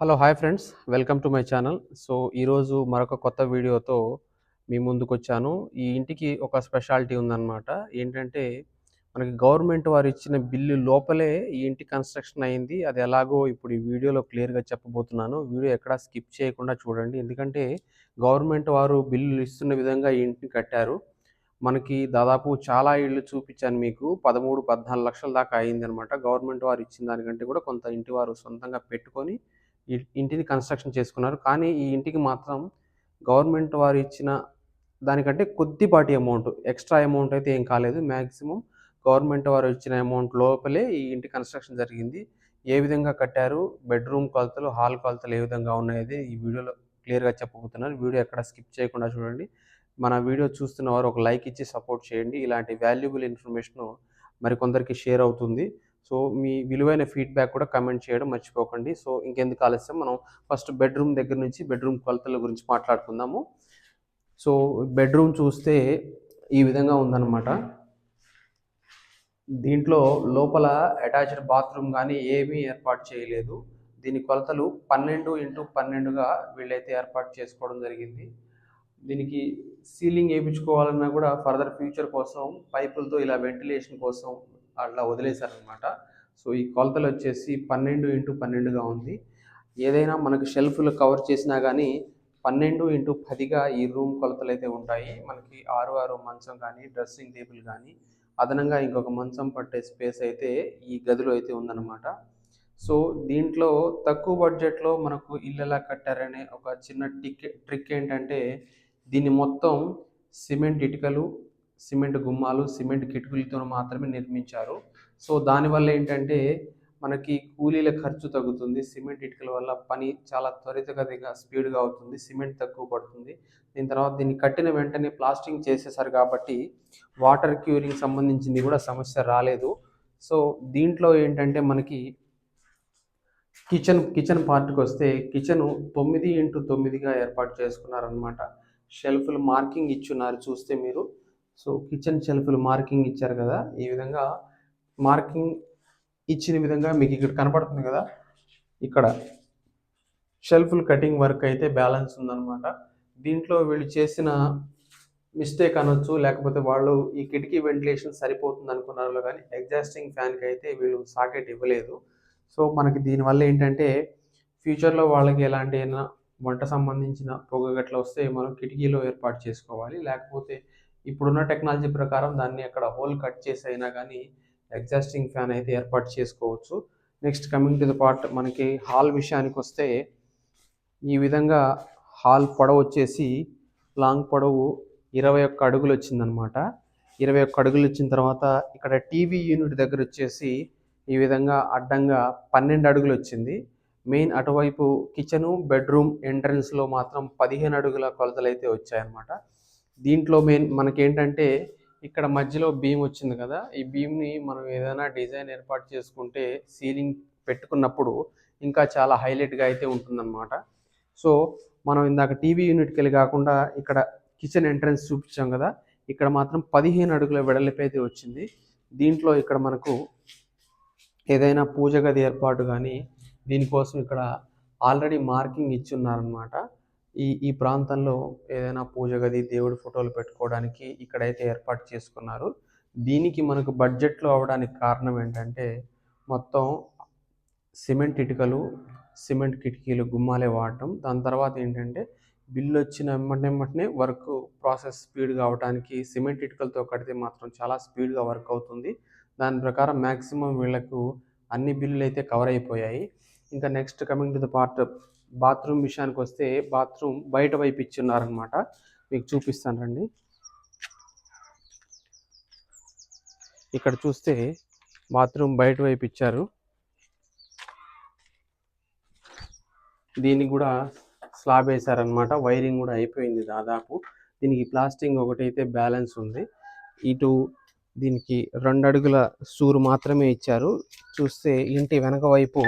Hello hi friends. Welcome to my channel. So ఈరోజు మరొక కొత్త వీడియోతో మీ ముందుకు వచ్చాను ఈ ఇంటికి ఒక స్పెషాలిటీ ఉందన్నమాట. ఏంటంటే మనకి గవర్నమెంట్ వారు ఇచ్చిన బిల్లు లోపలే ఈ ఇంటి కన్స్ట్రక్షన్ అయింది. అది ఎలాగో ఇప్పుడు ఈ వీడియోలో క్లియర్గా చెప్పబోతున్నాను. వీడియో ఎక్కడా స్కిప్ చేయకుండా చూడండి. ఎందుకంటే గవర్నమెంట్ వారు బిల్లులు ఇస్తున్న విధంగా ఈ ఇంటిని కట్టారు. మనకి దాదాపు చాలా ఇళ్ళు చూపించాను మీకు. పదమూడు పద్నాలుగు లక్షల దాకా అయిందనమాట గవర్నమెంట్ వారు ఇచ్చిన దానికంటే కూడా కొంత ఇంటి వారు సొంతంగా పెట్టుకొని ఇంటిని కన్స్ట్రక్షన్ చేసుకున్నారు. కానీ ఈ ఇంటికి మాత్రం గవర్నమెంట్ వారు ఇచ్చిన దానికంటే కొద్దిపాటి అమౌంట్ ఎక్స్ట్రా అమౌంట్ అయితే ఏం కాలేదు. మ్యాక్సిమం గవర్నమెంట్ వారు ఇచ్చిన అమౌంట్ లోపలే ఈ ఇంటి కన్స్ట్రక్షన్ జరిగింది. ఏ విధంగా కట్టారు బెడ్రూమ్ కొలతలు హాల్ కొలతలు ఏ విధంగా ఉన్నాయది ఈ వీడియోలో క్లియర్గా చెప్పబోతున్నారు. వీడియో ఎక్కడ స్కిప్ చేయకుండా చూడండి. మన వీడియో చూస్తున్న వారు ఒక లైక్ ఇచ్చి సపోర్ట్ చేయండి. ఇలాంటి వాల్యుబుల్ ఇన్ఫర్మేషన్ మరికొందరికి షేర్ అవుతుంది. సో మీ విలువైన ఫీడ్బ్యాక్ కూడా కమెంట్ చేయడం మర్చిపోకండి. సో ఇంకెందుకు ఆలస్యం? మనం ఫస్ట్ బెడ్రూమ్ దగ్గర నుంచి బెడ్రూమ్ కొలతల గురించి మాట్లాడుకుందాము. సో బెడ్రూమ్ చూస్తే ఈ విధంగా ఉందన్నమాట. దీంట్లో లోపల అటాచ్డ్ బాత్రూమ్ కానీ ఏమీ ఏర్పాటు చేయలేదు. దీని కొలతలు పన్నెండు ఇంటూ పన్నెండుగా వీళ్ళైతే ఏర్పాటు చేసుకోవడం జరిగింది. దీనికి సీలింగ్ వేయించుకోవాలన్నా కూడా ఫర్దర్ ఫ్యూచర్ కోసం పైపులతో ఇలా వెంటిలేషన్ కోసం అట్లా వదిలేశారనమాట. సో ఈ కొలతలు వచ్చేసి పన్నెండు ఇంటూ పన్నెండుగా ఉంది. ఏదైనా మనకు షెల్ఫ్లు కవర్ చేసినా కానీ పన్నెండు ఇంటూ పదిగా ఈ రూమ్ కొలతలు అయితే ఉంటాయి. మనకి ఆరు ఆరు మంచం కానీ డ్రెస్సింగ్ టేబుల్ కానీ అదనంగా ఇంకొక మంచం పట్టే స్పేస్ అయితే ఈ గదిలో అయితే ఉందన్నమాట సో దీంట్లో తక్కువ బడ్జెట్లో మనకు ఇల్లు ఎలా కట్టారనే ఒక చిన్న టిక్ ట్రిక్ ఏంటంటే దీన్ని మొత్తం సిమెంట్ ఇటుకలు సిమెంట్ గుమ్మాలు సిమెంట్ కిటుకులతో మాత్రమే నిర్మించారు. సో దానివల్ల ఏంటంటే మనకి కూలీల ఖర్చు తగ్గుతుంది. సిమెంట్ ఇటుకల వల్ల పని చాలా త్వరితగతిగా స్పీడ్గా అవుతుంది. సిమెంట్ తక్కువ పడుతుంది. దీని తర్వాత దీన్ని కట్టిన వెంటనే ప్లాస్టింగ్ చేసేసారు కాబట్టి వాటర్ క్యూరింగ్ సంబంధించింది కూడా సమస్య రాలేదు. సో దీంట్లో ఏంటంటే మనకి కిచెన్ కిచెన్ పార్ట్కి వస్తే కిచెన్ తొమ్మిది ఇంటూ తొమ్మిదిగా ఏర్పాటు చేసుకున్నారనమాట షెల్ఫ్లు మార్కింగ్ ఇచ్చున్నారు చూస్తే మీరు. సో కిచెన్ షెల్ఫ్లు మార్కింగ్ ఇచ్చారు కదా ఈ విధంగా మార్కింగ్ ఇచ్చిన విధంగా మీకు ఇక్కడ కనపడుతుంది కదా ఇక్కడ షెల్ఫ్లు కటింగ్ వర్క్ అయితే బ్యాలెన్స్ ఉందన్నమాట. దీంట్లో వీళ్ళు చేసిన మిస్టేక్ అనొచ్చు లేకపోతే వాళ్ళు ఈ కిటికీ వెంటిలేషన్ సరిపోతుంది అనుకున్నారు కానీ ఎగ్జాస్టింగ్ ఫ్యాన్కి అయితే వీళ్ళు సాకెట్ ఇవ్వలేదు. సో మనకి దీనివల్ల ఏంటంటే ఫ్యూచర్లో వాళ్ళకి ఎలాంటి అయినా వంట సంబంధించిన పొగ గట్ల వస్తే మనం కిటికీలో ఏర్పాటు చేసుకోవాలి లేకపోతే ఇప్పుడున్న టెక్నాలజీ ప్రకారం దాన్ని అక్కడ హోల్ కట్ చేసి అయినా కానీ ఎగ్జాస్టింగ్ ఫ్యాన్ అయితే ఏర్పాటు చేసుకోవచ్చు. Next coming to the part మనకి హాల్ విషయానికి వస్తే ఈ విధంగా హాల్ పొడవు వచ్చేసి లాంగ్ పొడవు ఇరవై ఒక్క అడుగులు వచ్చిందనమాట. ఇరవై ఒక్క అడుగులు వచ్చిన తర్వాత ఇక్కడ టీవీ యూనిట్ దగ్గర వచ్చేసి ఈ విధంగా అడ్డంగా పన్నెండు అడుగులు వచ్చింది. మెయిన్ అటువైపు కిచెను బెడ్రూమ్ ఎంట్రన్స్లో మాత్రం పదిహేను అడుగుల కొలతలు అయితే వచ్చాయన్నమాట దీంట్లో మెయిన్ మనకేంటంటే ఇక్కడ మధ్యలో బీమ్ వచ్చింది కదా ఈ బీమ్ని మనం ఏదైనా డిజైన్ ఏర్పాటు చేసుకుంటే సీలింగ్ పెట్టుకున్నప్పుడు ఇంకా చాలా హైలైట్గా అయితే ఉంటుందన్నమాట. సో మనం ఇందాక టీవీ యూనిట్కి వెళ్ళి కాకుండా ఇక్కడ కిచెన్ ఎంట్రన్స్ చూపించాం కదా ఇక్కడ మాత్రం పదిహేను అడుగుల వెడల్పు అయితే వచ్చింది. దీంట్లో ఇక్కడ మనకు ఏదైనా పూజ గది ఏర్పాటు కానీ దీనికోసం ఇక్కడ ఆల్రెడీ మార్కింగ్ ఇచ్చి ఉన్నారనమాట ఈ ఈ ప్రాంతంలో ఏదైనా పూజ గది దేవుడి ఫోటోలు పెట్టుకోవడానికి ఇక్కడైతే ఏర్పాటు చేసుకున్నారు. దీనికి మనకు బడ్జెట్లో అవడానికి కారణం ఏంటంటే మొత్తం సిమెంట్ ఇటుకలు సిమెంట్ కిటికీలు గుమ్మాలే వాడటం. దాని తర్వాత ఏంటంటే బిల్లు వచ్చిన వెంటనే వర్క్ ప్రాసెస్ స్పీడ్గా అవడానికి సిమెంట్ ఇటుకలతో కడితే మాత్రం చాలా స్పీడ్గా వర్క్ అవుతుంది. దాని ప్రకారం మ్యాక్సిమం వీళ్ళకు అన్ని బిల్లులు అయితే కవర్ అయిపోయాయి. ఇంకా next coming to the part bathroom విషయానికి వస్తే బాత్రూమ్ బయట వైపు ఇచ్చిన్నారనమాట మీకు చూపిస్తాను రండి. ఇక్కడ చూస్తే బాత్రూమ్ బయట వైపు ఇచ్చారు. దీనికి కూడా స్లాబ్ వేశారనమాట వైరింగ్ కూడా అయిపోయింది దాదాపు. దీనికి ప్లాస్టింగ్ ఒకటైతే బ్యాలెన్స్ ఉంది. ఇటు దీనికి రెండు అడుగుల సూరు మాత్రమే ఇచ్చారు. చూస్తే ఇంటి వెనక వైపు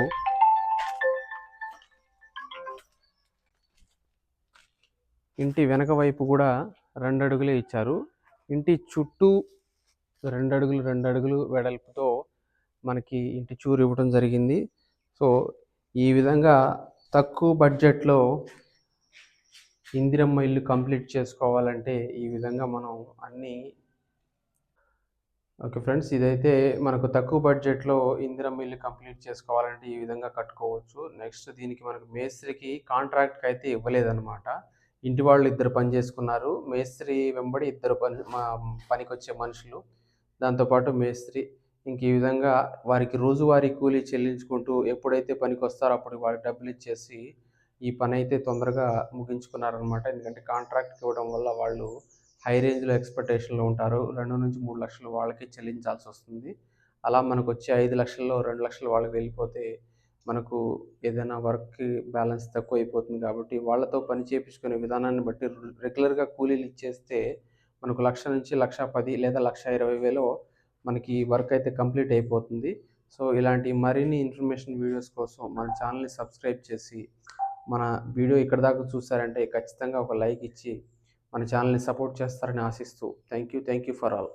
ఇంటి వెనక వైపు కూడా రెండు అడుగులే ఇచ్చారు. ఇంటి చుట్టూ రెండు అడుగులు రెండు అడుగులు వెడల్పుతో మనకి ఇంటి చూరు ఇవ్వడం జరిగింది. సో ఈ విధంగా తక్కువ బడ్జెట్లో ఇందిరమ్మ ఇల్లు కంప్లీట్ చేసుకోవాలంటే ఈ విధంగా మనం అన్నీ ఓకే ఫ్రెండ్స్ ఇదైతే మనకు తక్కువ బడ్జెట్లో ఇందిరమ్మ ఇల్లు కంప్లీట్ చేసుకోవాలంటే ఈ విధంగా కట్టుకోవచ్చు. నెక్స్ట్ దీనికి మనకు మేస్త్రికి కాంట్రాక్ట్కి అయితే ఇవ్వలేదన్నమాట. ఇంటి వాళ్ళు ఇద్దరు పని చేసుకున్నారు. మేస్త్రి వెంబడి ఇద్దరు పని మా పనికి వచ్చే మనుషులు దాంతోపాటు మేస్త్రి. ఇంక ఈ విధంగా వారికి రోజువారీ కూలీ చెల్లించుకుంటూ ఎప్పుడైతే పనికి వస్తారో అప్పుడు వారికి డబ్బులు ఇచ్చేసి ఈ పని అయితే తొందరగా ముగించుకున్నారనమాట ఎందుకంటే కాంట్రాక్ట్కి ఇవ్వడం వల్ల వాళ్ళు హై రేంజ్లో ఎక్స్పెక్టేషన్లో ఉంటారు. రెండు నుంచి మూడు లక్షలు వాళ్ళకి చెల్లించాల్సి వస్తుంది అలా మనకు వచ్చే ఐదు లక్షల్లో రెండు లక్షలు వాళ్ళకి వెళ్ళిపోతే మనకు ఏదైనా వర్క్ బ్యాలెన్స్ తక్కువ అయిపోతుంది కాబట్టి వాళ్ళతో పని చేపించుకునే విధానాన్ని బట్టి రెగ్యులర్గా కూలీలు ఇచ్చేస్తే మనకు లక్ష నుంచి లక్ష పది లేదా లక్ష ఇరవై వేలో మనకి వర్క్ అయితే కంప్లీట్ అయిపోతుంది. సో ఇలాంటి మరిన్ని ఇన్ఫర్మేషన్ వీడియోస్ కోసం మన ఛానల్ని సబ్స్క్రైబ్ చేసి మన వీడియో ఇక్కడ దాకా చూసారంటే ఖచ్చితంగా ఒక లైక్ ఇచ్చి మన ఛానల్ని సపోర్ట్ చేస్తారని ఆశిస్తూ thank you thank you for all.